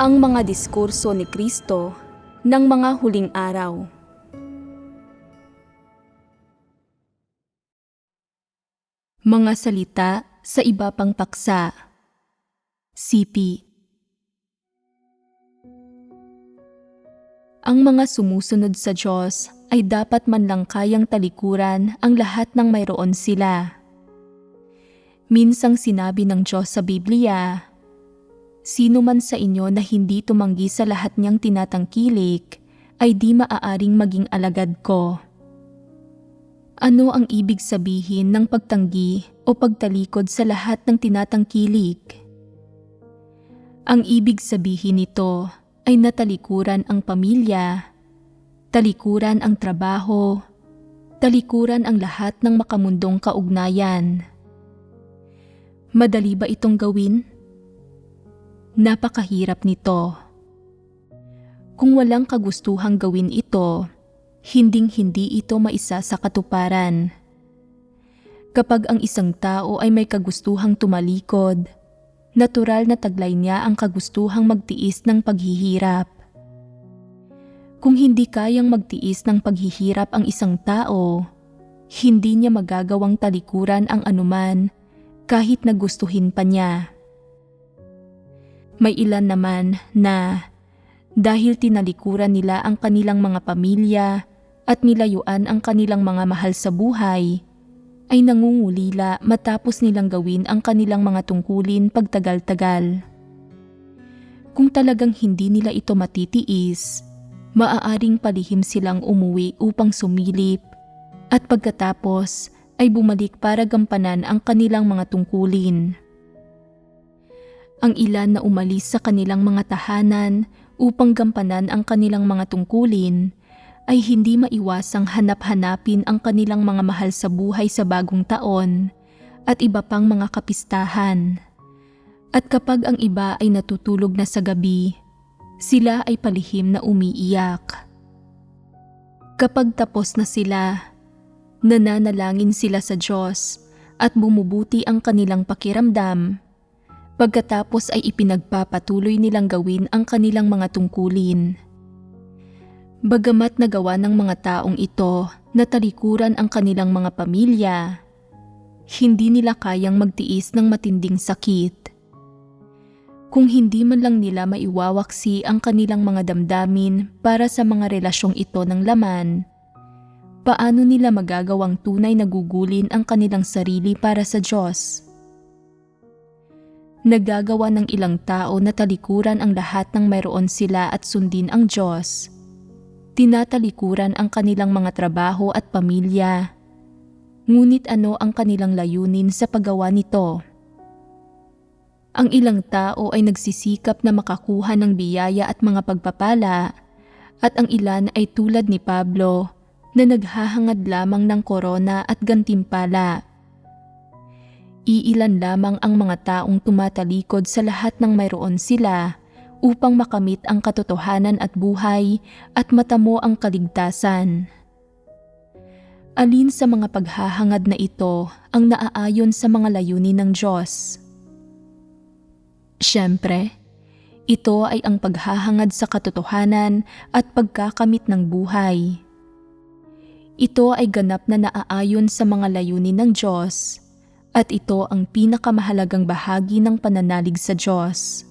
Ang mga diskurso ni Kristo ng mga huling araw. Mga salita sa iba pang paksa. CP Ang mga sumusunod sa Diyos ay dapat man lang kayang talikuran ang lahat ng mayroon sila. Minsang sinabi ng Diyos sa Biblia, Sino man sa inyo na hindi tumanggi sa lahat niyang tinatangkilik, ay di maaaring maging alagad ko. Ano ang ibig sabihin ng pagtanggi o pagtalikod sa lahat ng tinatangkilik? Ang ibig sabihin nito ay natalikuran ang pamilya, talikuran ang trabaho, talikuran ang lahat ng makamundong kaugnayan. Madali ba itong gawin? Napakahirap nito. Kung walang kagustuhang gawin ito, hinding-hindi ito maisa sa katuparan. Kapag ang isang tao ay may kagustuhang tumalikod, natural na taglay niya ang kagustuhang magtiis ng paghihirap. Kung hindi kayang magtiis ng paghihirap ang isang tao, hindi niya magagawang talikuran ang anuman kahit nagustuhin pa niya. May ilan naman na dahil tinalikuran nila ang kanilang mga pamilya at nilayuan ang kanilang mga mahal sa buhay, ay nangungulila matapos nilang gawin ang kanilang mga tungkulin pagtagal-tagal. Kung talagang hindi nila ito matitiis, maaaring palihim silang umuwi upang sumilip at pagkatapos ay bumalik para gampanan ang kanilang mga tungkulin. Ang ilan na umalis sa kanilang mga tahanan upang gampanan ang kanilang mga tungkulin ay hindi maiwasang hanap-hanapin ang kanilang mga mahal sa buhay sa bagong taon at iba pang mga kapistahan. At kapag ang iba ay natutulog na sa gabi, sila ay palihim na umiiyak. Kapag tapos na sila, nananalangin sila sa Diyos at bumubuti ang kanilang pakiramdam Pagkatapos ay ipinagpapatuloy nilang gawin ang kanilang mga tungkulin. Bagamat nagawa ng mga taong ito na talikuran ang kanilang mga pamilya, hindi nila kayang magtiis ng matinding sakit. Kung hindi man lang nila maiwawaksi ang kanilang mga damdamin para sa mga relasyong ito ng laman, paano nila magagawang tunay na gugulin ang kanilang sarili para sa Diyos? Nagagawa ng ilang tao na talikuran ang lahat ng mayroon sila at sundin ang Diyos. Tinatalikuran ang kanilang mga trabaho at pamilya. Ngunit ano ang kanilang layunin sa paggawa nito? Ang ilang tao ay nagsisikap na makakuha ng biyaya at mga pagpapala at ang ilan ay tulad ni Pablo na naghahangad lamang ng korona at gantimpala Iilan lamang ang mga taong tumatalikod sa lahat ng mayroon sila upang makamit ang katotohanan at buhay at matamo ang kaligtasan. Alin sa mga paghahangad na ito ang naaayon sa mga layunin ng Diyos? Siyempre, ito ay ang paghahangad sa katotohanan at pagkakamit ng buhay. Ito ay ganap na naaayon sa mga layunin ng Diyos at ito ang pinakamahalagang bahagi ng pananalig sa Diyos.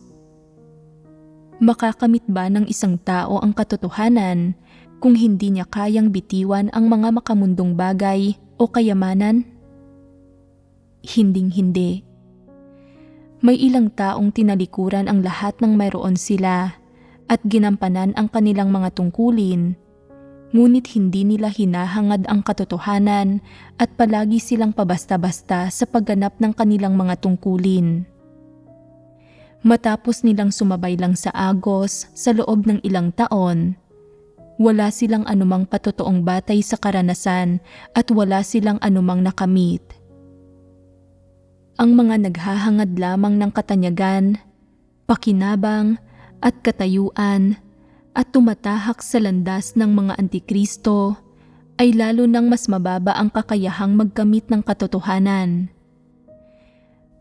Makakamit ba ng isang tao ang katotohanan kung hindi niya kayang bitiwan ang mga makamundong bagay o kayamanan? Hinding-hindi. May ilang taong tinalikuran ang lahat ng mayroon sila at ginampanan ang kanilang mga tungkulin ngunit hindi nila hinahangad ang katotohanan at palagi silang pabasta-basta sa pagganap ng kanilang mga tungkulin. Matapos nilang sumabay lang sa Agos sa loob ng ilang taon, wala silang anumang patotoong batay sa karanasan at wala silang anumang nakamit. Ang mga naghahangad lamang ng katanyagan, pakinabang at katayuan at tumatahak sa landas ng mga antikristo ay lalo nang mas mababa ang kakayahang magkamit ng katotohanan.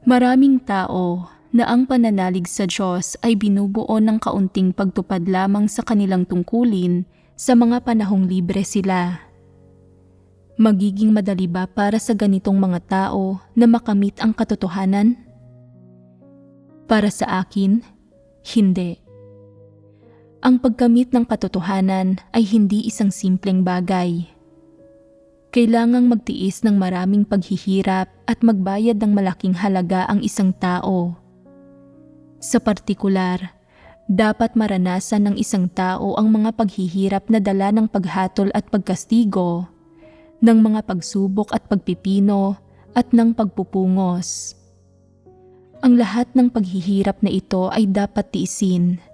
Maraming tao na ang pananalig sa Diyos ay binubuo ng kaunting pagtupad lamang sa kanilang tungkulin sa mga panahong libre sila. Magiging madali ba para sa ganitong mga tao na makamit ang katotohanan? Para sa akin, hindi. Ang pagkamit ng katotohanan ay hindi isang simpleng bagay. Kailangang magtiis ng maraming paghihirap at magbayad ng malaking halaga ang isang tao. Sa partikular, dapat maranasan ng isang tao ang mga paghihirap na dala ng paghatol at pagkastigo, ng mga pagsubok at pagpipino at ng pagpupungos. Ang lahat ng paghihirap na ito ay dapat tiisin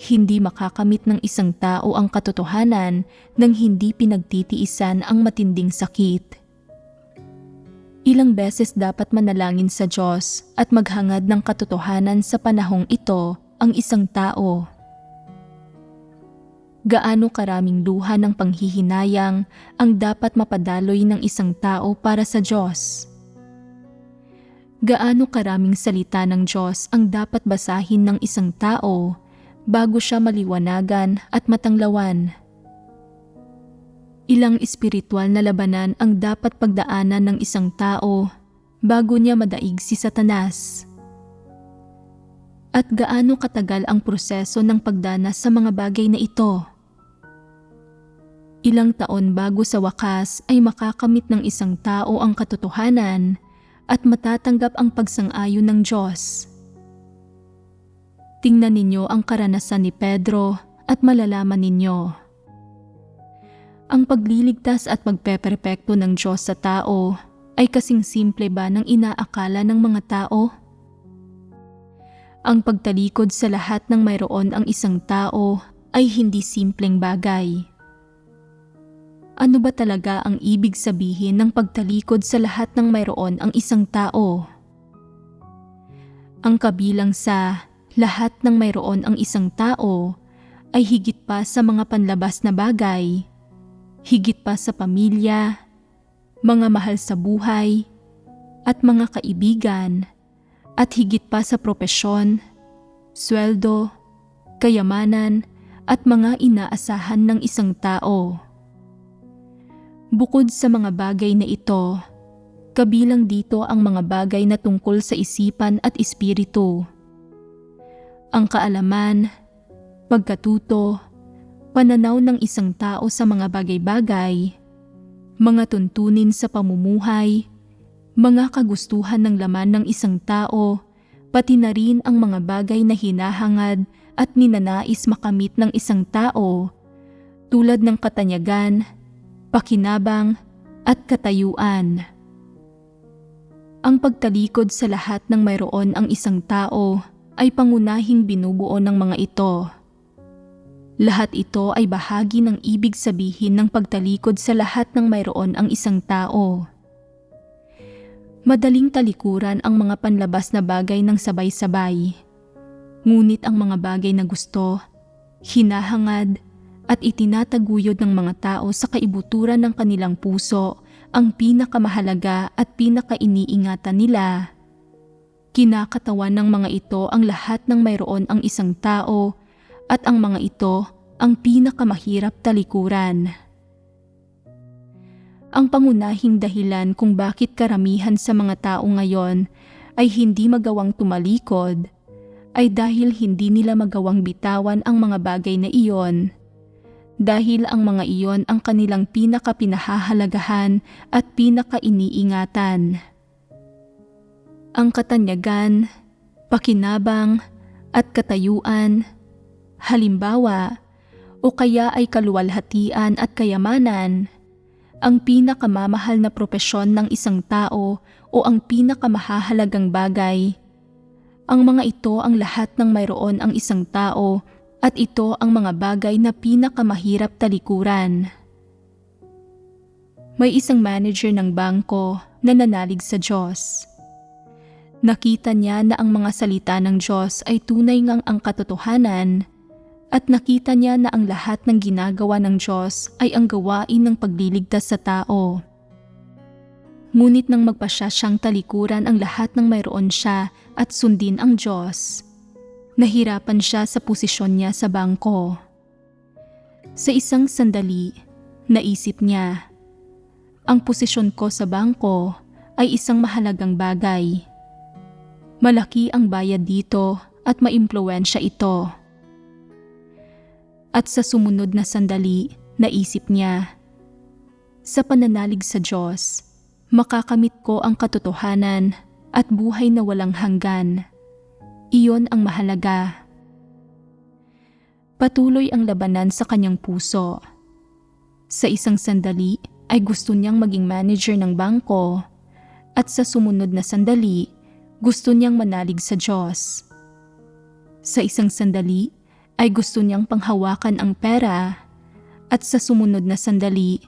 hindi makakamit ng isang tao ang katotohanan nang hindi pinagtitiisan ang matinding sakit. Ilang beses dapat manalangin sa Diyos at maghangad ng katotohanan sa panahong ito ang isang tao. Gaano karaming luha ng panghihinayang ang dapat mapadaloy ng isang tao para sa Diyos? Gaano karaming salita ng Diyos ang dapat basahin ng isang tao bago siya maliwanagan at matanglawan. Ilang espiritual na labanan ang dapat pagdaanan ng isang tao bago niya madaig si Satanas. At gaano katagal ang proseso ng pagdanas sa mga bagay na ito? Ilang taon bago sa wakas ay makakamit ng isang tao ang katotohanan at matatanggap ang pagsang-ayon ng Diyos. Tingnan ninyo ang karanasan ni Pedro at malalaman ninyo. Ang pagliligtas at pagpeperpekto ng Diyos sa tao ay kasing simple ba ng inaakala ng mga tao? Ang pagtalikod sa lahat ng mayroon ang isang tao ay hindi simpleng bagay. Ano ba talaga ang ibig sabihin ng pagtalikod sa lahat ng mayroon ang isang tao? Ang kabilang sa lahat ng mayroon ang isang tao ay higit pa sa mga panlabas na bagay, higit pa sa pamilya, mga mahal sa buhay, at mga kaibigan, at higit pa sa propesyon, sweldo, kayamanan, at mga inaasahan ng isang tao. Bukod sa mga bagay na ito, kabilang dito ang mga bagay na tungkol sa isipan at espiritu ang kaalaman, pagkatuto, pananaw ng isang tao sa mga bagay-bagay, mga tuntunin sa pamumuhay, mga kagustuhan ng laman ng isang tao, pati na rin ang mga bagay na hinahangad at ninanais makamit ng isang tao, tulad ng katanyagan, pakinabang, at katayuan. Ang pagtalikod sa lahat ng mayroon ang isang tao ay pangunahing binubuo ng mga ito. Lahat ito ay bahagi ng ibig sabihin ng pagtalikod sa lahat ng mayroon ang isang tao. Madaling talikuran ang mga panlabas na bagay ng sabay-sabay. Ngunit ang mga bagay na gusto, hinahangad, at itinataguyod ng mga tao sa kaibuturan ng kanilang puso ang pinakamahalaga at pinakainiingatan nila Kinakatawan ng mga ito ang lahat ng mayroon ang isang tao at ang mga ito ang pinakamahirap talikuran. Ang pangunahing dahilan kung bakit karamihan sa mga tao ngayon ay hindi magawang tumalikod ay dahil hindi nila magawang bitawan ang mga bagay na iyon. Dahil ang mga iyon ang kanilang pinakapinahahalagahan at pinakainiingatan ang katanyagan, pakinabang, at katayuan, halimbawa, o kaya ay kaluwalhatian at kayamanan, ang pinakamamahal na propesyon ng isang tao o ang pinakamahahalagang bagay. Ang mga ito ang lahat ng mayroon ang isang tao at ito ang mga bagay na pinakamahirap talikuran. May isang manager ng bangko na nanalig sa Diyos. Nakita niya na ang mga salita ng Diyos ay tunay ngang ang katotohanan at nakita niya na ang lahat ng ginagawa ng Diyos ay ang gawain ng pagliligtas sa tao. Ngunit nang magpasya siyang talikuran ang lahat ng mayroon siya at sundin ang Diyos, nahirapan siya sa posisyon niya sa bangko. Sa isang sandali, naisip niya, ang posisyon ko sa bangko ay isang mahalagang bagay. Malaki ang bayad dito at maimpluwensya ito. At sa sumunod na sandali, naisip niya, sa pananalig sa Diyos, makakamit ko ang katotohanan at buhay na walang hanggan. Iyon ang mahalaga. Patuloy ang labanan sa kanyang puso. Sa isang sandali ay gusto niyang maging manager ng bangko at sa sumunod na sandali gusto niyang manalig sa Diyos. Sa isang sandali ay gusto niyang panghawakan ang pera at sa sumunod na sandali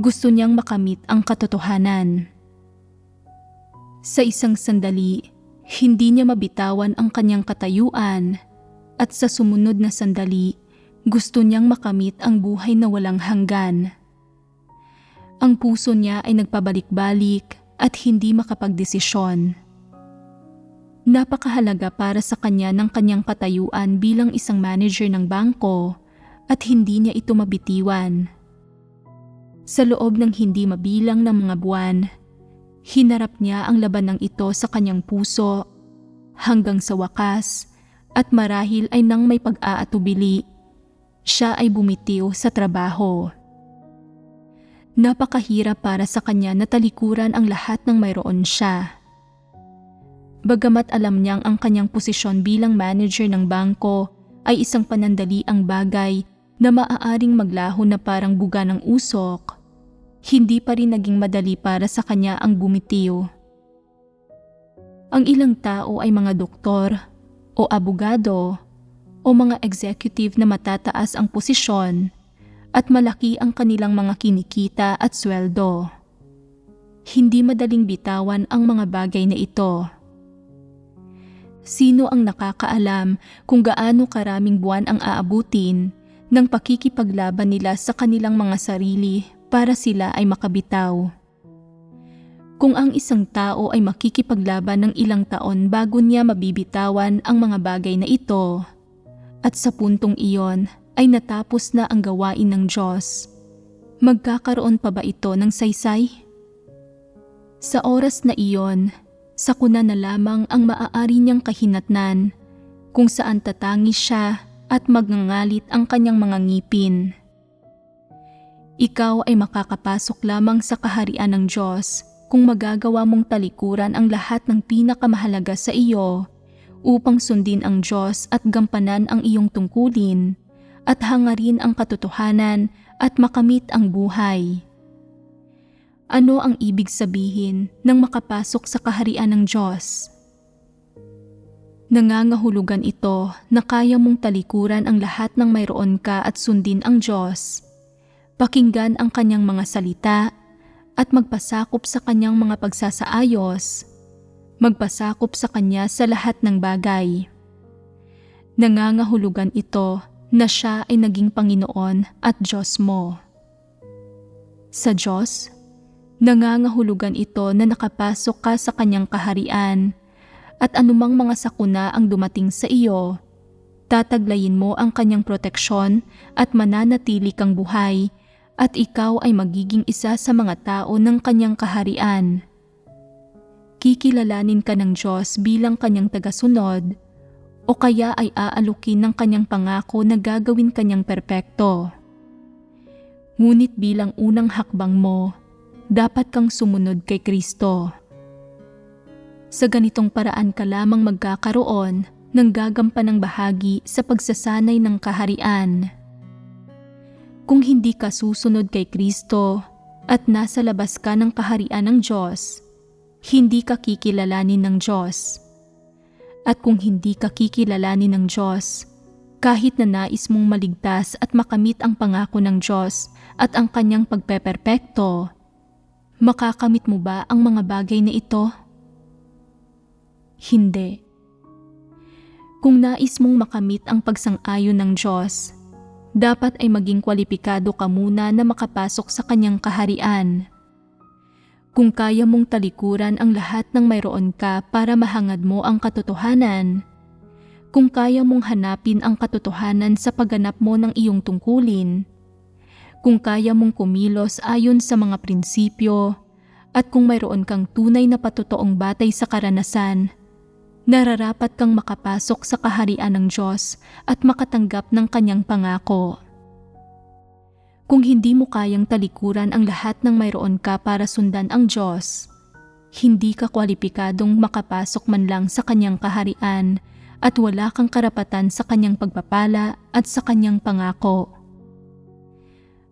gusto niyang makamit ang katotohanan. Sa isang sandali, hindi niya mabitawan ang kanyang katayuan at sa sumunod na sandali, gusto niyang makamit ang buhay na walang hanggan. Ang puso niya ay nagpabalik-balik at hindi makapagdesisyon. Napakahalaga para sa kanya ng kanyang katayuan bilang isang manager ng bangko at hindi niya ito mabitiwan. Sa loob ng hindi mabilang ng mga buwan, hinarap niya ang labanang ito sa kanyang puso hanggang sa wakas at marahil ay nang may pag-aatubili, siya ay bumitiw sa trabaho. Napakahirap para sa kanya na talikuran ang lahat ng mayroon siya. Bagamat alam niyang ang kanyang posisyon bilang manager ng bangko ay isang panandaliang bagay na maaaring maglaho na parang buga ng usok, hindi pa rin naging madali para sa kanya ang bumitiw. Ang ilang tao ay mga doktor o abogado o mga executive na matataas ang posisyon at malaki ang kanilang mga kinikita at sweldo. Hindi madaling bitawan ang mga bagay na ito. Sino ang nakakaalam kung gaano karaming buwan ang aabutin ng pakikipaglaban nila sa kanilang mga sarili para sila ay makabitaw. Kung ang isang tao ay makikipaglaban ng ilang taon bago niya mabibitawan ang mga bagay na ito, at sa puntong iyon ay natapos na ang gawain ng Diyos, magkakaroon pa ba ito ng saysay? Sa oras na iyon, sakuna na lamang ang maaari niyang kahinatnan kung saan tatangi siya at magngangalit ang kanyang mga ngipin ikaw ay makakapasok lamang sa kaharian ng Diyos kung magagawa mong talikuran ang lahat ng pinakamahalaga sa iyo upang sundin ang Diyos at gampanan ang iyong tungkulin at hangarin ang katotohanan at makamit ang buhay. Ano ang ibig sabihin ng makapasok sa kaharian ng Diyos? Nangangahulugan ito na kaya mong talikuran ang lahat ng mayroon ka at sundin ang Diyos pakinggan ang kanyang mga salita at magpasakop sa kanyang mga pagsasaayos, magpasakop sa kanya sa lahat ng bagay. Nangangahulugan ito na siya ay naging Panginoon at Diyos mo. Sa Diyos, nangangahulugan ito na nakapasok ka sa kanyang kaharian at anumang mga sakuna ang dumating sa iyo, tataglayin mo ang kanyang proteksyon at mananatili kang buhay at ikaw ay magiging isa sa mga tao ng kanyang kaharian. Kikilalanin ka ng Diyos bilang kanyang tagasunod o kaya ay aalukin ng kanyang pangako na gagawin kanyang perpekto. Ngunit bilang unang hakbang mo, dapat kang sumunod kay Kristo. Sa ganitong paraan ka lamang magkakaroon ng gagampanang bahagi sa pagsasanay ng kaharian. Kung hindi ka susunod kay Kristo at nasa labas ka ng kaharian ng Diyos, hindi ka kikilalanin ng Diyos. At kung hindi ka kikilalanin ng Diyos, kahit na nais mong maligtas at makamit ang pangako ng Diyos at ang kanyang pagpeperpekto, makakamit mo ba ang mga bagay na ito? Hindi. Kung nais mong makamit ang pagsang-ayon ng Diyos, dapat ay maging kwalipikado ka muna na makapasok sa kanyang kaharian. Kung kaya mong talikuran ang lahat ng mayroon ka para mahangad mo ang katotohanan, kung kaya mong hanapin ang katotohanan sa pagganap mo ng iyong tungkulin, kung kaya mong kumilos ayon sa mga prinsipyo, at kung mayroon kang tunay na patotoong batay sa karanasan, nararapat kang makapasok sa kaharian ng Diyos at makatanggap ng kanyang pangako. Kung hindi mo kayang talikuran ang lahat ng mayroon ka para sundan ang Diyos, hindi ka kwalipikadong makapasok man lang sa kanyang kaharian at wala kang karapatan sa kanyang pagpapala at sa kanyang pangako.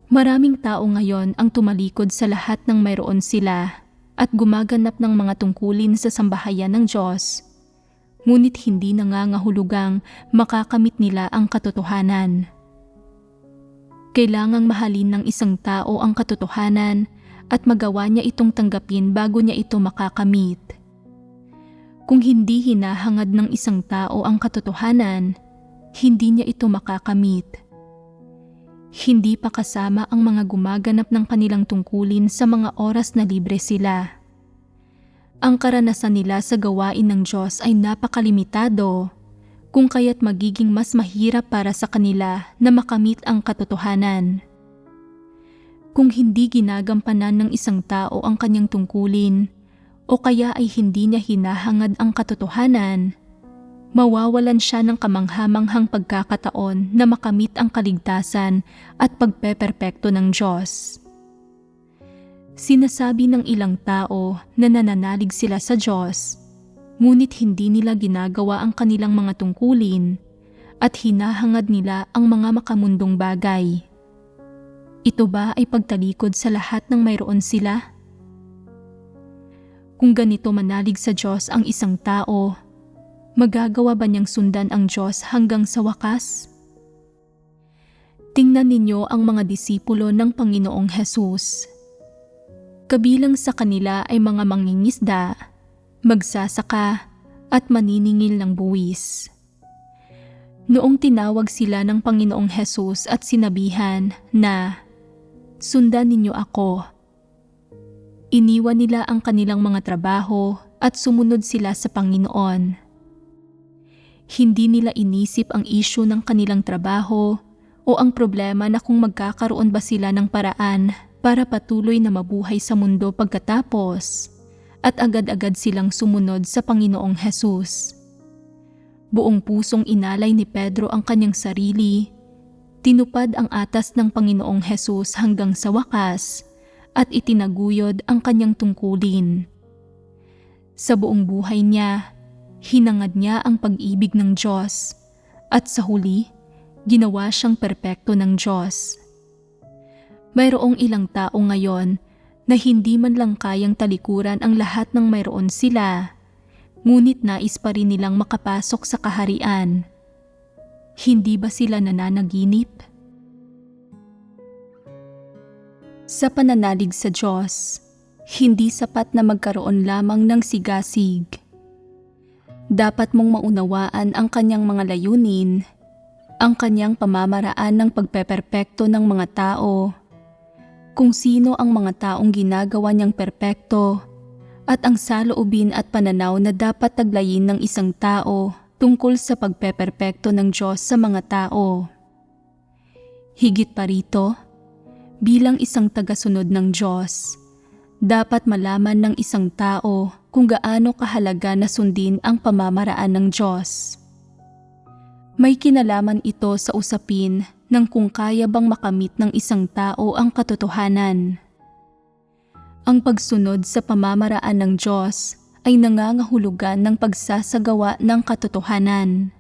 Maraming tao ngayon ang tumalikod sa lahat ng mayroon sila at gumaganap ng mga tungkulin sa sambahayan ng Diyos, ngunit hindi nangangahulugang makakamit nila ang katotohanan. Kailangang mahalin ng isang tao ang katotohanan at magawa niya itong tanggapin bago niya ito makakamit. Kung hindi hinahangad ng isang tao ang katotohanan, hindi niya ito makakamit. Hindi pa kasama ang mga gumaganap ng kanilang tungkulin sa mga oras na libre sila. Ang karanasan nila sa gawain ng Diyos ay napakalimitado kung kaya't magiging mas mahirap para sa kanila na makamit ang katotohanan. Kung hindi ginagampanan ng isang tao ang kanyang tungkulin o kaya ay hindi niya hinahangad ang katotohanan, mawawalan siya ng kamanghamanghang pagkakataon na makamit ang kaligtasan at pagpeperpekto ng Diyos. Sinasabi ng ilang tao na nananalig sila sa Diyos ngunit hindi nila ginagawa ang kanilang mga tungkulin at hinahangad nila ang mga makamundong bagay. Ito ba ay pagtalikod sa lahat ng mayroon sila? Kung ganito manalig sa Diyos ang isang tao, magagawa ba niyang sundan ang Diyos hanggang sa wakas? Tingnan ninyo ang mga disipulo ng Panginoong Hesus. Kabilang sa kanila ay mga mangingisda magsasaka at maniningil ng buwis. Noong tinawag sila ng Panginoong Hesus at sinabihan na, Sundan ninyo ako. Iniwan nila ang kanilang mga trabaho at sumunod sila sa Panginoon. Hindi nila inisip ang isyu ng kanilang trabaho o ang problema na kung magkakaroon ba sila ng paraan para patuloy na mabuhay sa mundo pagkatapos at agad-agad silang sumunod sa Panginoong Hesus. Buong pusong inalay ni Pedro ang kanyang sarili, tinupad ang atas ng Panginoong Hesus hanggang sa wakas at itinaguyod ang kanyang tungkulin. Sa buong buhay niya, hinangad niya ang pag-ibig ng Diyos at sa huli, ginawa siyang perpekto ng Diyos. Mayroong ilang tao ngayon na hindi man lang kayang talikuran ang lahat ng mayroon sila, ngunit nais pa rin nilang makapasok sa kaharian. Hindi ba sila nananaginip? Sa pananalig sa Diyos, hindi sapat na magkaroon lamang ng sigasig. Dapat mong maunawaan ang kanyang mga layunin, ang kanyang pamamaraan ng pagpeperpekto ng mga tao, kung sino ang mga taong ginagawa niyang perpekto at ang saloobin at pananaw na dapat taglayin ng isang tao tungkol sa pagpeperpekto ng Diyos sa mga tao. Higit pa rito, bilang isang tagasunod ng Diyos, dapat malaman ng isang tao kung gaano kahalaga na sundin ang pamamaraan ng Diyos. May kinalaman ito sa usapin ng kung kaya bang makamit ng isang tao ang katotohanan. Ang pagsunod sa pamamaraan ng Diyos ay nangangahulugan ng pagsasagawa ng katotohanan.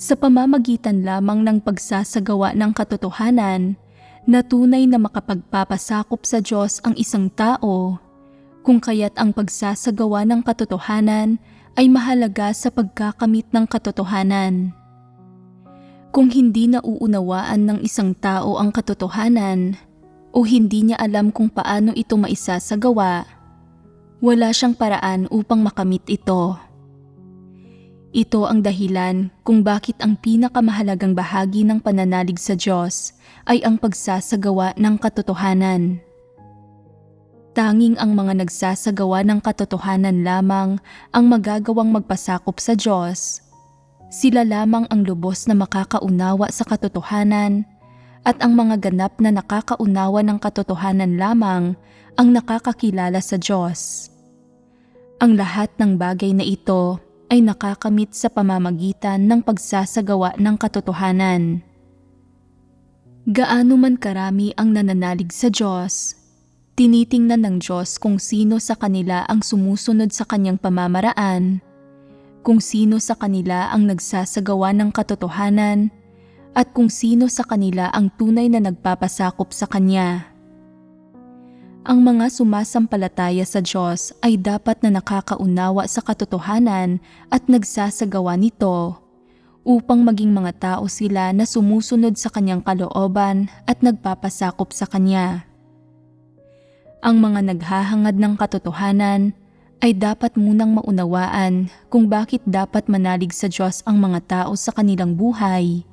Sa pamamagitan lamang ng pagsasagawa ng katotohanan na tunay na makapagpapasakop sa Diyos ang isang tao, kung kaya't ang pagsasagawa ng katotohanan ay mahalaga sa pagkakamit ng katotohanan. Kung hindi nauunawaan ng isang tao ang katotohanan o hindi niya alam kung paano ito maisasagawa, wala siyang paraan upang makamit ito. Ito ang dahilan kung bakit ang pinakamahalagang bahagi ng pananalig sa Diyos ay ang pagsasagawa ng katotohanan. Tanging ang mga nagsasagawa ng katotohanan lamang ang magagawang magpasakop sa Diyos. Sila lamang ang lubos na makakaunawa sa katotohanan at ang mga ganap na nakakaunawa ng katotohanan lamang ang nakakakilala sa Diyos. Ang lahat ng bagay na ito ay nakakamit sa pamamagitan ng pagsasagawa ng katotohanan. Gaano man karami ang nananalig sa Diyos, tinitingnan ng Diyos kung sino sa kanila ang sumusunod sa kanyang pamamaraan, kung sino sa kanila ang nagsasagawa ng katotohanan, at kung sino sa kanila ang tunay na nagpapasakop sa Kanya. Ang mga sumasampalataya sa Diyos ay dapat na nakakaunawa sa katotohanan at nagsasagawa nito upang maging mga tao sila na sumusunod sa kanyang kalooban at nagpapasakop sa kanya. Ang mga naghahangad ng katotohanan ay dapat munang maunawaan kung bakit dapat manalig sa Diyos ang mga tao sa kanilang buhay,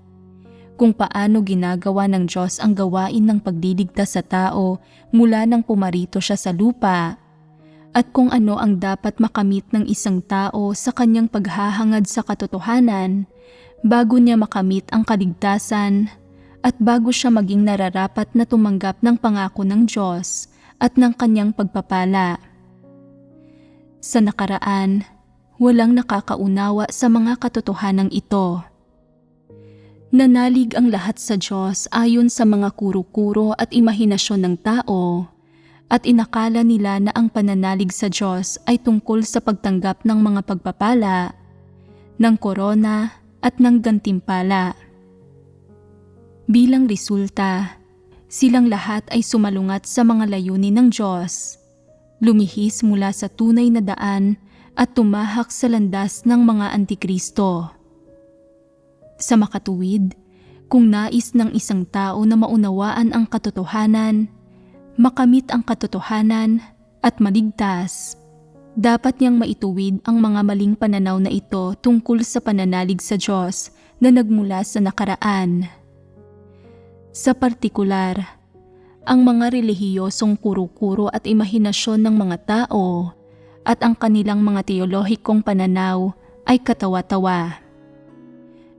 kung paano ginagawa ng Diyos ang gawain ng pagliligtas sa tao mula nang pumarito siya sa lupa, at kung ano ang dapat makamit ng isang tao sa kanyang paghahangad sa katotohanan bago niya makamit ang kaligtasan at bago siya maging nararapat na tumanggap ng pangako ng Diyos at ng kanyang pagpapala. Sa nakaraan, walang nakakaunawa sa mga katotohanang ito. Nanalig ang lahat sa Diyos ayon sa mga kuro-kuro at imahinasyon ng tao at inakala nila na ang pananalig sa Diyos ay tungkol sa pagtanggap ng mga pagpapala, ng korona at ng gantimpala. Bilang resulta, silang lahat ay sumalungat sa mga layunin ng Diyos, lumihis mula sa tunay na daan at tumahak sa landas ng mga antikristo. Sa makatuwid, kung nais ng isang tao na maunawaan ang katotohanan, makamit ang katotohanan at maligtas, dapat niyang maituwid ang mga maling pananaw na ito tungkol sa pananalig sa Diyos na nagmula sa nakaraan. Sa partikular, ang mga relihiyosong kuro-kuro at imahinasyon ng mga tao at ang kanilang mga teolohikong pananaw ay katawa-tawa.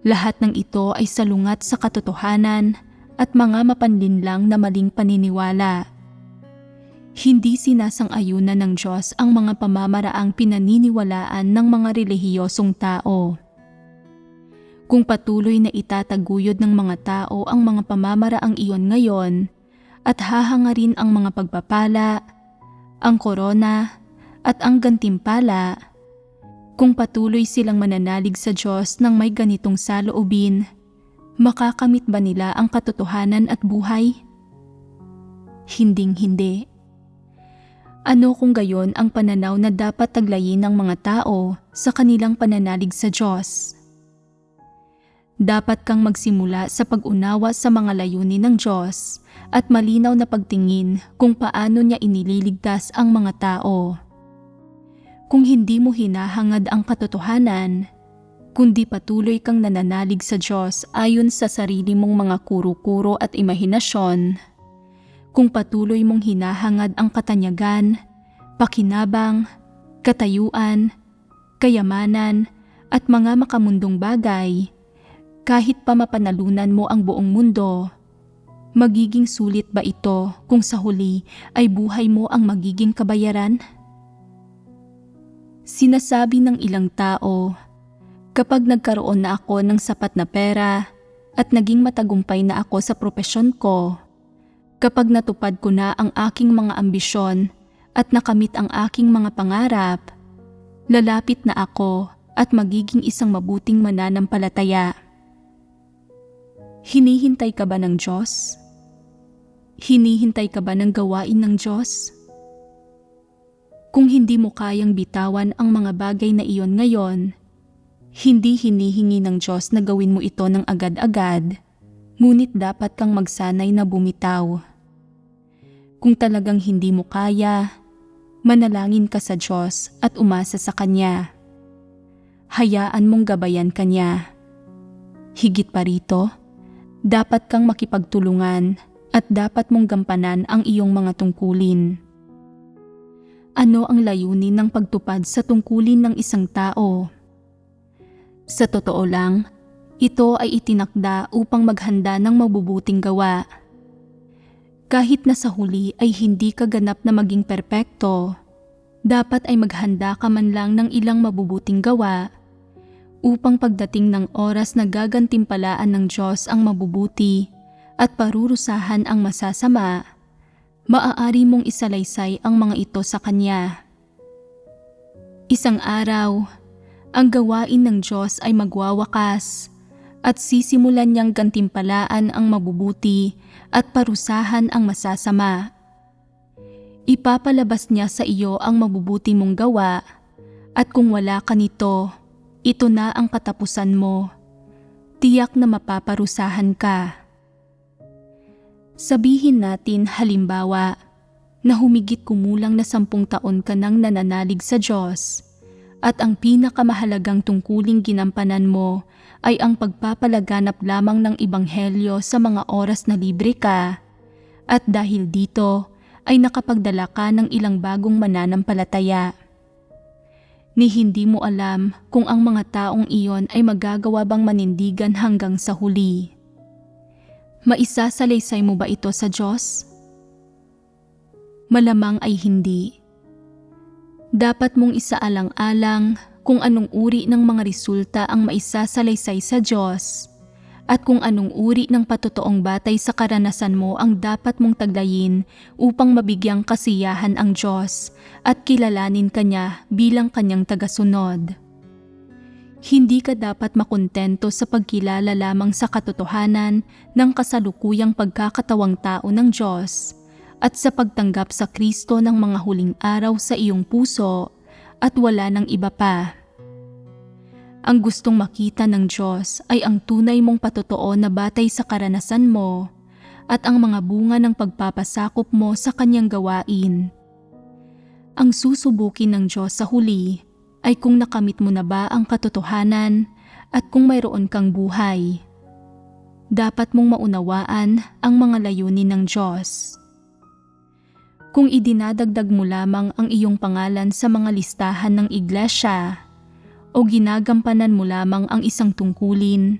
Lahat ng ito ay salungat sa katotohanan at mga mapanlinlang na maling paniniwala hindi sinasang-ayunan ng Diyos ang mga pamamaraang pinaniniwalaan ng mga relihiyosong tao. Kung patuloy na itataguyod ng mga tao ang mga pamamaraang iyon ngayon at hahangarin ang mga pagpapala, ang korona at ang gantimpala, kung patuloy silang mananalig sa Diyos ng may ganitong saloobin, makakamit ba nila ang katotohanan at buhay? Hinding hindi. Ano kung gayon ang pananaw na dapat taglayin ng mga tao sa kanilang pananalig sa Diyos? Dapat kang magsimula sa pag-unawa sa mga layunin ng Diyos at malinaw na pagtingin kung paano niya inililigtas ang mga tao. Kung hindi mo hinahangad ang katotohanan, kundi patuloy kang nananalig sa Diyos ayon sa sarili mong mga kuro-kuro at imahinasyon, kung patuloy mong hinahangad ang katanyagan, pakinabang, katayuan, kayamanan, at mga makamundong bagay, kahit pa mapanalunan mo ang buong mundo, magiging sulit ba ito kung sa huli ay buhay mo ang magiging kabayaran? Sinasabi ng ilang tao, kapag nagkaroon na ako ng sapat na pera at naging matagumpay na ako sa propesyon ko, Kapag natupad ko na ang aking mga ambisyon at nakamit ang aking mga pangarap, lalapit na ako at magiging isang mabuting mananampalataya. Hinihintay ka ba ng Diyos? Hinihintay ka ba ng gawain ng Diyos? Kung hindi mo kayang bitawan ang mga bagay na iyon ngayon, hindi hinihingi ng Diyos na gawin mo ito ng agad-agad ngunit dapat kang magsanay na bumitaw. Kung talagang hindi mo kaya, manalangin ka sa Diyos at umasa sa Kanya. Hayaan mong gabayan Kanya. Higit pa rito, dapat kang makipagtulungan at dapat mong gampanan ang iyong mga tungkulin. Ano ang layunin ng pagtupad sa tungkulin ng isang tao? Sa totoo lang, ito ay itinakda upang maghanda ng mabubuting gawa. Kahit na sa huli ay hindi ka ganap na maging perpekto, dapat ay maghanda ka man lang ng ilang mabubuting gawa upang pagdating ng oras na gagantimpalaan ng Diyos ang mabubuti at parurusahan ang masasama, maaari mong isalaysay ang mga ito sa Kanya. Isang araw, ang gawain ng Diyos ay magwawakas at sisimulan niyang gantimpalaan ang mabubuti at parusahan ang masasama. Ipapalabas niya sa iyo ang mabubuti mong gawa at kung wala ka nito, ito na ang katapusan mo. Tiyak na mapaparusahan ka. Sabihin natin halimbawa na humigit kumulang na sampung taon ka nang nananalig sa Diyos at ang pinakamahalagang tungkuling ginampanan mo ay ang pagpapalaganap lamang ng ibanghelyo sa mga oras na libre ka at dahil dito ay nakapagdala ka ng ilang bagong mananampalataya. Ni hindi mo alam kung ang mga taong iyon ay magagawa bang manindigan hanggang sa huli. Maisasalaysay mo ba ito sa Diyos? Malamang ay hindi. Dapat mong isaalang-alang kung anong uri ng mga resulta ang maisasalaysay sa Diyos at kung anong uri ng patotoong batay sa karanasan mo ang dapat mong taglayin upang mabigyang kasiyahan ang Diyos at kilalanin Kanya bilang Kanyang tagasunod. Hindi ka dapat makontento sa pagkilala lamang sa katotohanan ng kasalukuyang pagkakatawang tao ng Diyos at sa pagtanggap sa Kristo ng mga huling araw sa iyong puso at wala ng iba pa. Ang gustong makita ng Diyos ay ang tunay mong patotoo na batay sa karanasan mo at ang mga bunga ng pagpapasakop mo sa kanyang gawain. Ang susubukin ng Diyos sa huli ay kung nakamit mo na ba ang katotohanan at kung mayroon kang buhay. Dapat mong maunawaan ang mga layunin ng Diyos. Kung idinadagdag mo lamang ang iyong pangalan sa mga listahan ng iglesia o ginagampanan mo lamang ang isang tungkulin,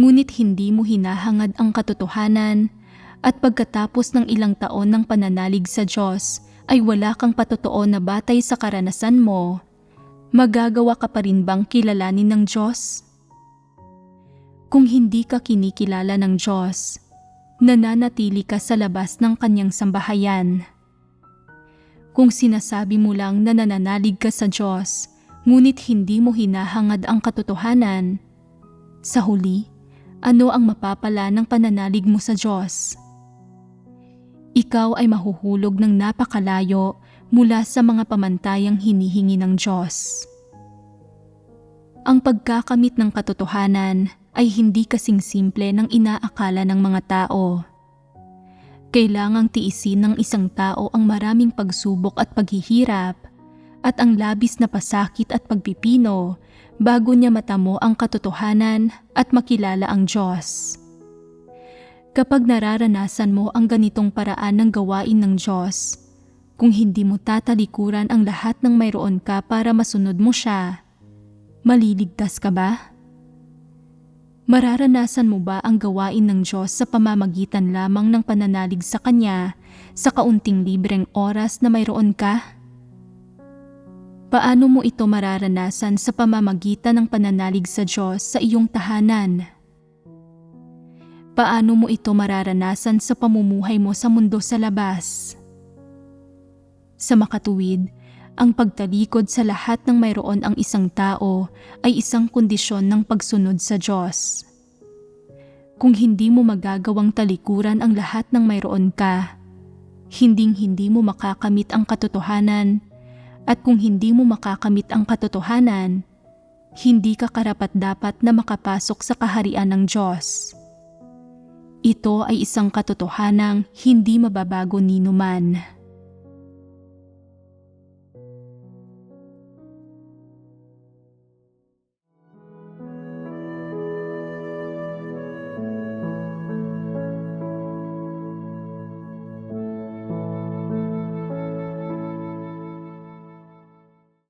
ngunit hindi mo hinahangad ang katotohanan at pagkatapos ng ilang taon ng pananalig sa Diyos ay wala kang patotoo na batay sa karanasan mo, magagawa ka pa rin bang kilalanin ng Diyos? Kung hindi ka kinikilala ng Diyos, nananatili ka sa labas ng kanyang sambahayan. Kung sinasabi mo lang na nananalig ka sa Diyos, ngunit hindi mo hinahangad ang katotohanan. Sa huli, ano ang mapapala ng pananalig mo sa Diyos? Ikaw ay mahuhulog ng napakalayo mula sa mga pamantayang hinihingi ng Diyos. Ang pagkakamit ng katotohanan ay hindi kasing simple ng inaakala ng mga tao. Kailangang tiisin ng isang tao ang maraming pagsubok at paghihirap at ang labis na pasakit at pagpipino bago niya matamo ang katotohanan at makilala ang Diyos. Kapag nararanasan mo ang ganitong paraan ng gawain ng Diyos, kung hindi mo tatalikuran ang lahat ng mayroon ka para masunod mo siya, maliligtas ka ba? Mararanasan mo ba ang gawain ng Diyos sa pamamagitan lamang ng pananalig sa Kanya sa kaunting libreng oras na mayroon ka? Paano mo ito mararanasan sa pamamagitan ng pananalig sa Diyos sa iyong tahanan? Paano mo ito mararanasan sa pamumuhay mo sa mundo sa labas? Sa makatuwid, ang pagtalikod sa lahat ng mayroon ang isang tao ay isang kondisyon ng pagsunod sa Diyos. Kung hindi mo magagawang talikuran ang lahat ng mayroon ka, hinding hindi mo makakamit ang katotohanan at kung hindi mo makakamit ang katotohanan, hindi ka karapat dapat na makapasok sa kaharian ng Diyos. Ito ay isang katotohanang hindi mababago ni numan.